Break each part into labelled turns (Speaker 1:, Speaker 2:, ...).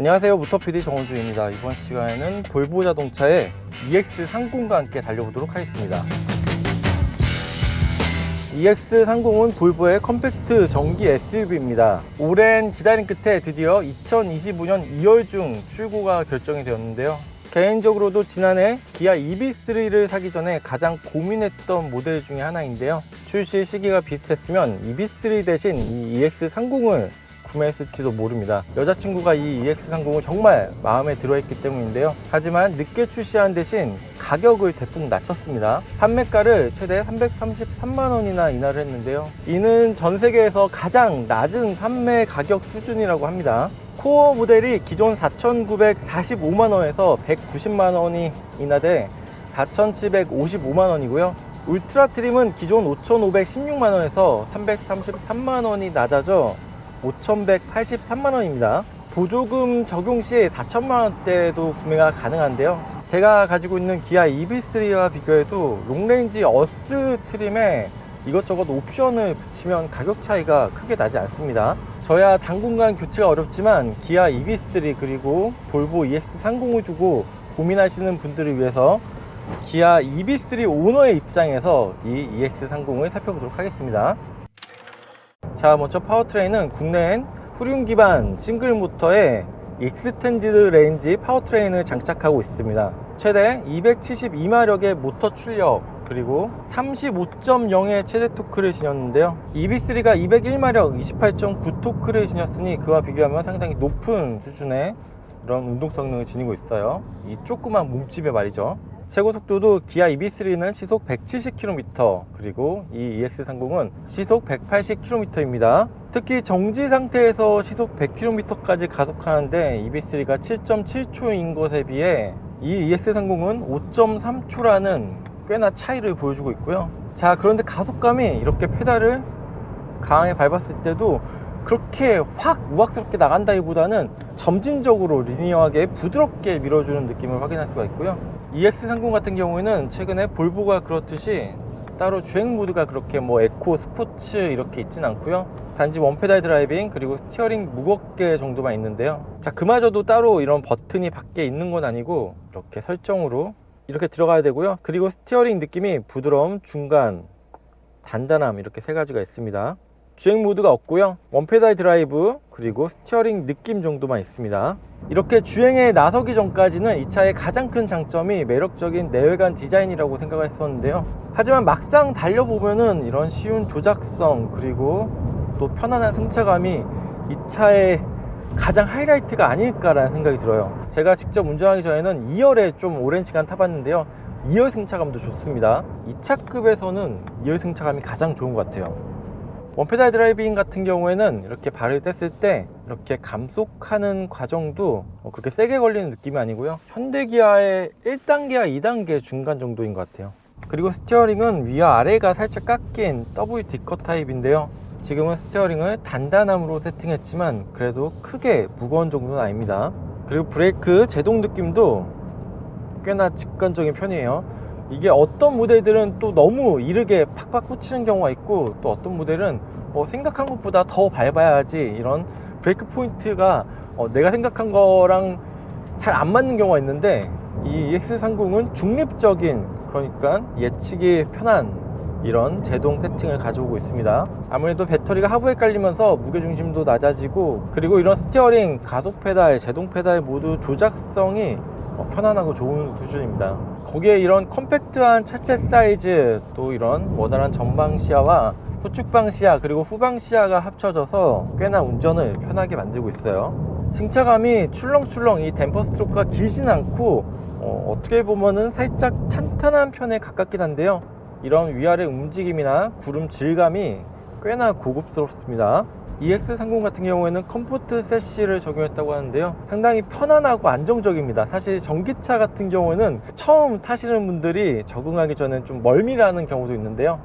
Speaker 1: 안녕하세요. 모터PD 정원주입니다. 이번 시간에는 볼보 자동차의 EX30과 함께 달려보도록 하겠습니다. EX30은 볼보의 컴팩트 전기 SUV입니다. 오랜 기다림 끝에 드디어 2025년 2월 중 출고가 결정이 되었는데요. 개인적으로도 지난해 기아 EV3를 사기 전에 가장 고민했던 모델 중에 하나인데요. 출시 시기가 비슷했으면 EV3 대신 이 EX30을 구매했을지도 모릅니다. 여자친구가 이 EX30을 정말 마음에 들어 했기 때문인데요. 하지만 늦게 출시한 대신 가격을 대폭 낮췄습니다. 판매가를 최대 333만원이나 인하를 했는데요. 이는 전 세계에서 가장 낮은 판매 가격 수준이라고 합니다. 코어 모델이 기존 4,945만원에서 190만원이 인하돼 4,755만원이고요. 울트라 트림은 기존 5,516만원에서 333만원이 낮아져 5,183만원입니다. 보조금 적용 시에 4천만 원대도 구매가 가능한데요. 제가 가지고 있는 기아 EV3와 비교해도 롱레인지 어스 트림에 이것저것 옵션을 붙이면 가격 차이가 크게 나지 않습니다. 저야 당분간 교체가 어렵지만 기아 EV3 그리고 볼보 EX30을 두고 고민하시는 분들을 위해서 기아 EV3 오너의 입장에서 이 EX30을 살펴보도록 하겠습니다. 자 먼저 파워트레인은 국내엔 후륜 기반 싱글 모터에 익스텐디드 레인지 파워트레인을 장착하고 있습니다. 최대 272마력의 모터 출력 그리고 35.0의 최대 토크를 지녔는데요. EV3가 201마력 28.9 토크를 지녔으니 그와 비교하면 상당히 높은 수준의 이런 운동 성능을 지니고 있어요. 이 조그만 몸집에 말이죠. 최고 속도도 기아 EV3는 시속 170km 그리고 이 EX30은 시속 180km입니다. 특히 정지 상태에서 시속 100km까지 가속하는데 EV3가 7.7초인 것에 비해 이 EX30은 5.3초라는 꽤나 차이를 보여주고 있고요. 자 그런데 가속감이 이렇게 페달을 강하게 밟았을 때도 그렇게 확 우악스럽게 나간다기보다는 점진적으로 리니어하게 부드럽게 밀어주는 느낌을 확인할 수가 있고요. EX30 같은 경우에는 최근에 볼보가 그렇듯이 따로 주행 모드가 그렇게 뭐 에코, 스포츠 이렇게 있진 않고요. 단지 원페달 드라이빙 그리고 스티어링 무겁게 정도만 있는데요. 자 그마저도 따로 이런 버튼이 밖에 있는 건 아니고 이렇게 설정으로 이렇게 들어가야 되고요. 그리고 스티어링 느낌이 부드러움, 중간, 단단함 이렇게 세 가지가 있습니다. 주행 모드가 없고요. 원페달 드라이브 그리고 스티어링 느낌 정도만 있습니다. 이렇게 주행에 나서기 전까지는 이 차의 가장 큰 장점이 매력적인 내외관 디자인이라고 생각을 했었는데요. 하지만 막상 달려보면은 이런 쉬운 조작성 그리고 또 편안한 승차감이 이 차의 가장 하이라이트가 아닐까라는 생각이 들어요. 제가 직접 운전하기 전에는 2열에 좀 오랜 시간 타봤는데요. 2열 승차감도 좋습니다. 2차급에서는 2열 승차감이 가장 좋은 것 같아요. 원페달 드라이빙 같은 경우에는 이렇게 발을 뗐을 때 이렇게 감속하는 과정도 뭐 그렇게 세게 걸리는 느낌이 아니고요. 현대기아의 1단계와 2단계 중간 정도인 것 같아요. 그리고 스티어링은 위와 아래가 살짝 깎인 WD 컷 타입인데요. 지금은 스티어링을 단단함으로 세팅했지만 그래도 크게 무거운 정도는 아닙니다. 그리고 브레이크 제동 느낌도 꽤나 직관적인 편이에요. 이게 어떤 모델들은 또 너무 이르게 팍팍 꽂히는 경우가 있고 또 어떤 모델은 뭐 생각한 것보다 더 밟아야지 이런 브레이크 포인트가 어 내가 생각한 거랑 잘 안 맞는 경우가 있는데 이 EX30은 중립적인 그러니까 예측이 편한 이런 제동 세팅을 가져오고 있습니다. 아무래도 배터리가 하부에 깔리면서 무게중심도 낮아지고 그리고 이런 스티어링, 가속 페달, 제동 페달 모두 조작성이 어, 편안하고 좋은 수준입니다. 거기에 이런 컴팩트한 차체 사이즈 또 이런 원활한 전방 시야와 후측방 시야 그리고 후방 시야가 합쳐져서 꽤나 운전을 편하게 만들고 있어요. 승차감이 출렁출렁 이 댐퍼 스트로크가 길진 않고 어, 어떻게 보면은 살짝 탄탄한 편에 가깝긴 한데요. 이런 위아래 움직임이나 구름 질감이 꽤나 고급스럽습니다. EX30 같은 경우에는 컴포트 세시를 적용했다고 하는데요. 상당히 편안하고 안정적입니다. 사실 전기차 같은 경우는 처음 타시는 분들이 적응하기 전에 좀 멀미라는 경우도 있는데요.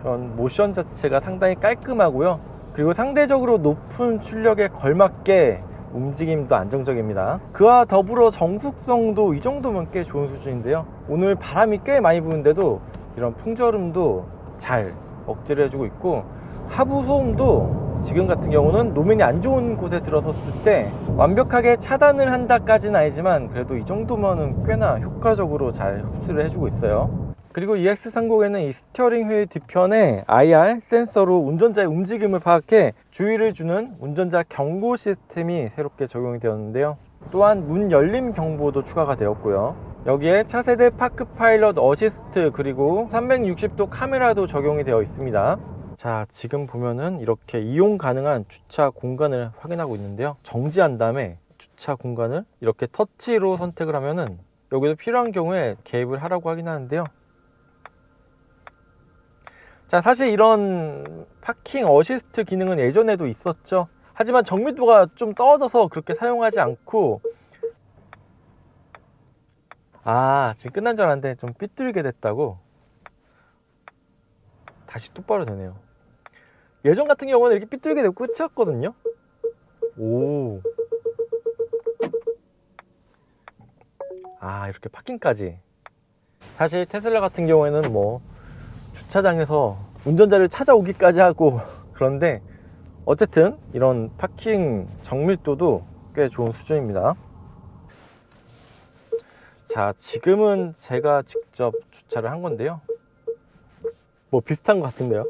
Speaker 1: 그런 모션 자체가 상당히 깔끔하고요. 그리고 상대적으로 높은 출력에 걸맞게 움직임도 안정적입니다. 그와 더불어 정숙성도 이 정도면 꽤 좋은 수준인데요. 오늘 바람이 꽤 많이 부는데도 이런 풍절음도 잘 억제를 해주고 있고 하부 소음도 지금 같은 경우는 노면이 안 좋은 곳에 들어섰을 때 완벽하게 차단을 한다까지는 아니지만 그래도 이 정도면은 꽤나 효과적으로 잘 흡수를 해주고 있어요. 그리고 EX30에는 이 스티어링 휠 뒤편에 IR 센서로 운전자의 움직임을 파악해 주의를 주는 운전자 경고 시스템이 새롭게 적용이 되었는데요. 또한 문 열림 경보도 추가가 되었고요. 여기에 차세대 파크 파일럿 어시스트 그리고 360도 카메라도 적용이 되어 있습니다. 자, 지금 보면은 이렇게 이용 가능한 주차 공간을 확인하고 있는데요. 정지한 다음에 주차 공간을 이렇게 터치로 선택을 하면은 여기도 필요한 경우에 개입을 하라고 하긴 하는데요. 자, 사실 이런 파킹 어시스트 기능은 예전에도 있었죠. 하지만 정밀도가 좀 떨어져서 그렇게 사용하지 않고 아, 지금 끝난 줄 알았는데 좀 삐뚤게 됐다고 다시 똑바로 되네요. 예전 같은 경우는 이렇게 삐뚤게 되고 끝이었거든요. 오. 아, 이렇게 파킹까지. 사실 테슬라 같은 경우에는 뭐 주차장에서 운전자를 찾아오기까지 하고 그런데 어쨌든 이런 파킹 정밀도도 꽤 좋은 수준입니다. 자, 지금은 제가 직접 주차를 한 건데요. 뭐 비슷한 것 같은데요.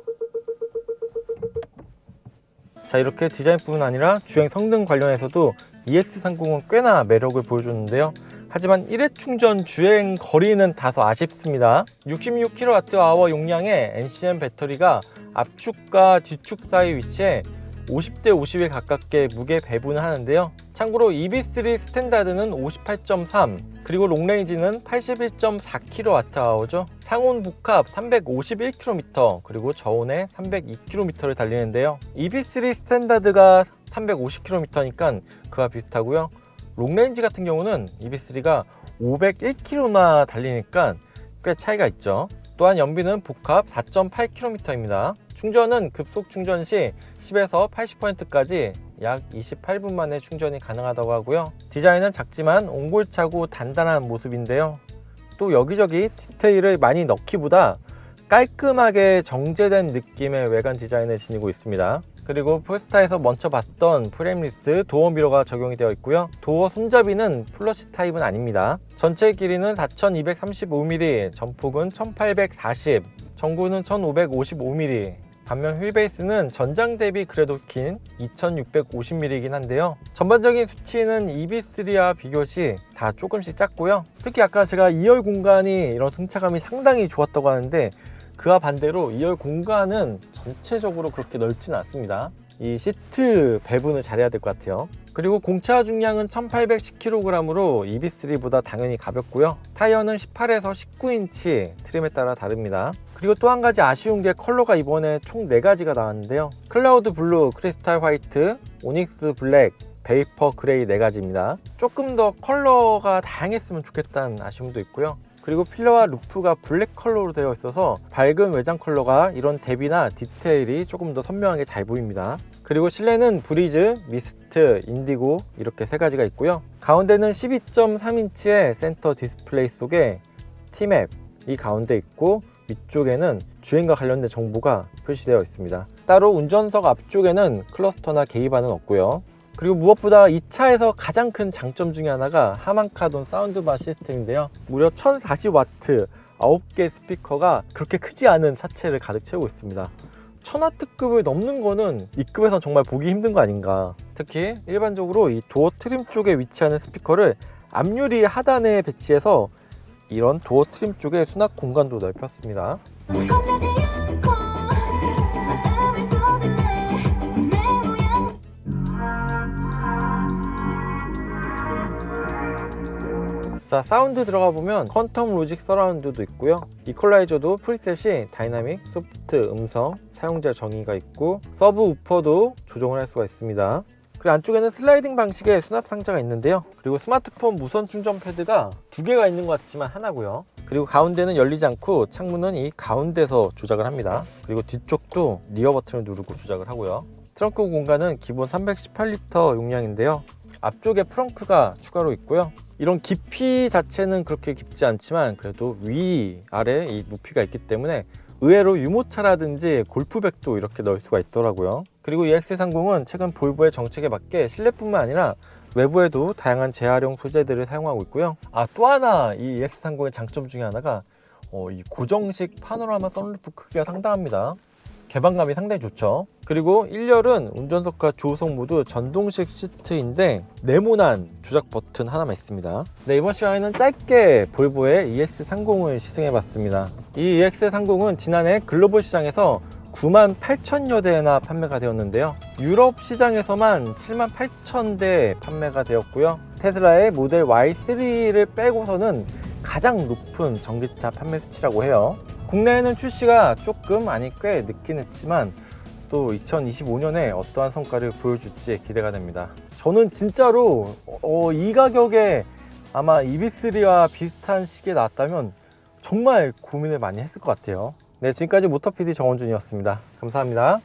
Speaker 1: 자, 이렇게 디자인뿐만 아니라 주행 성능 관련해서도 EX30은 꽤나 매력을 보여줬는데요. 하지만 1회 충전 주행 거리는 다소 아쉽습니다. 66kWh 용량의 NCM 배터리가 앞축과 뒤축 사이 위치에 50대 50에 가깝게 무게 배분을 하는데요. 참고로 EV3 스탠다드는 58.3 그리고 롱레인지는 81.4kWh죠. 상온 복합 351km 그리고 저온에 302km를 달리는데요. EV3 스탠다드가 350km니까 그와 비슷하고요. 롱레인지 같은 경우는 EV3가 501km나 달리니까 꽤 차이가 있죠. 또한 연비는 복합 4.8km입니다. 충전은 급속 충전 시 10에서 80%까지 약 28분 만에 충전이 가능하다고 하고요. 디자인은 작지만 옹골차고 단단한 모습인데요. 또 여기저기 디테일을 많이 넣기보다 깔끔하게 정제된 느낌의 외관 디자인을 지니고 있습니다. 그리고 폴스타에서 먼저 봤던 프레임리스 도어 미러가 적용이 되어 있고요. 도어 손잡이는 플러시 타입은 아닙니다. 전체 길이는 4235mm, 전폭은 1840, 전고는 1555mm, 반면 휠베이스는 전장 대비 그래도 긴 2650mm이긴 한데요. 전반적인 수치는 EV3와 비교 시 다 조금씩 작고요. 특히 아까 제가 2열 공간이 이런 승차감이 상당히 좋았다고 하는데 그와 반대로 2열 공간은 전체적으로 그렇게 넓지는 않습니다. 이 시트 배분을 잘해야 될 것 같아요. 그리고 공차 중량은 1810kg으로 EV3보다 당연히 가볍고요. 타이어는 18에서 19인치 트림에 따라 다릅니다. 그리고 또 한 가지 아쉬운 게 컬러가 이번에 총 4가지가 나왔는데요. 클라우드 블루, 크리스탈 화이트, 오닉스 블랙, 베이퍼 그레이 4가지입니다. 조금 더 컬러가 다양했으면 좋겠다는 아쉬움도 있고요. 그리고 필러와 루프가 블랙 컬러로 되어 있어서 밝은 외장 컬러가 이런 대비나 디테일이 조금 더 선명하게 잘 보입니다. 그리고 실내는 브리즈, 미스트, 인디고 이렇게 세 가지가 있고요. 가운데는 12.3인치의 센터 디스플레이 속에 T맵 이 가운데 있고 위쪽에는 주행과 관련된 정보가 표시되어 있습니다. 따로 운전석 앞쪽에는 클러스터나 게이바는 없고요. 그리고 무엇보다 이 차에서 가장 큰 장점 중에 하나가 하만카돈 사운드바 시스템인데요. 무려 1040W 9개 스피커가 그렇게 크지 않은 차체를 가득 채우고 있습니다. 1000W급을 넘는 거는 이 급에선 정말 보기 힘든 거 아닌가. 특히 일반적으로 이 도어 트림 쪽에 위치하는 스피커를 앞유리 하단에 배치해서 이런 도어 트림 쪽에 수납 공간도 넓혔습니다. 자 사운드 들어가 보면 퀀텀 로직 서라운드도 있고요. 이퀄라이저도 프리셋이 다이나믹, 소프트, 음성, 사용자 정의가 있고 서브 우퍼도 조정을 할 수가 있습니다. 그리고 안쪽에는 슬라이딩 방식의 수납 상자가 있는데요. 그리고 스마트폰 무선 충전 패드가 두 개가 있는 것 같지만 하나고요. 그리고 가운데는 열리지 않고 창문은 이 가운데서 조작을 합니다. 그리고 뒤쪽도 리어 버튼을 누르고 조작을 하고요. 트렁크 공간은 기본 318리터 용량인데요 앞쪽에 프렁크가 추가로 있고요 이런 깊이 자체는 그렇게 깊지 않지만 그래도 위 아래 이 높이가 있기 때문에 의외로 유모차라든지 골프백도 이렇게 넣을 수가 있더라고요 그리고 EX30은 최근 볼보의 정책에 맞게 실내뿐만 아니라 외부에도 다양한 재활용 소재들을 사용하고 있고요. 아, 또 하나 이 EX30의 장점 중에 하나가 어, 이 고정식 파노라마 선루프 크기가 상당합니다. 개방감이 상당히 좋죠. 그리고 1열은 운전석과 조속 모두 전동식 시트인데 네모난 조작 버튼 하나만 있습니다. 네, 이번 시간에는 짧게 볼보의 EX30을 시승해봤습니다. 이 EX30은 지난해 글로벌 시장에서 9만 8천여 대나 판매가 되었는데요. 유럽 시장에서만 7만 8천 대 판매가 되었고요. 테슬라의 모델 Y3를 빼고서는 가장 높은 전기차 판매 수치라고 해요. 국내에는 출시가 조금 아니 꽤 늦긴 했지만 또 2025년에 어떠한 성과를 보여줄지 기대가 됩니다. 저는 진짜로 어, 이 가격에 아마 EV3와 비슷한 시기에 나왔다면 정말 고민을 많이 했을 것 같아요. 네, 지금까지 모터PD 정원준이었습니다. 감사합니다.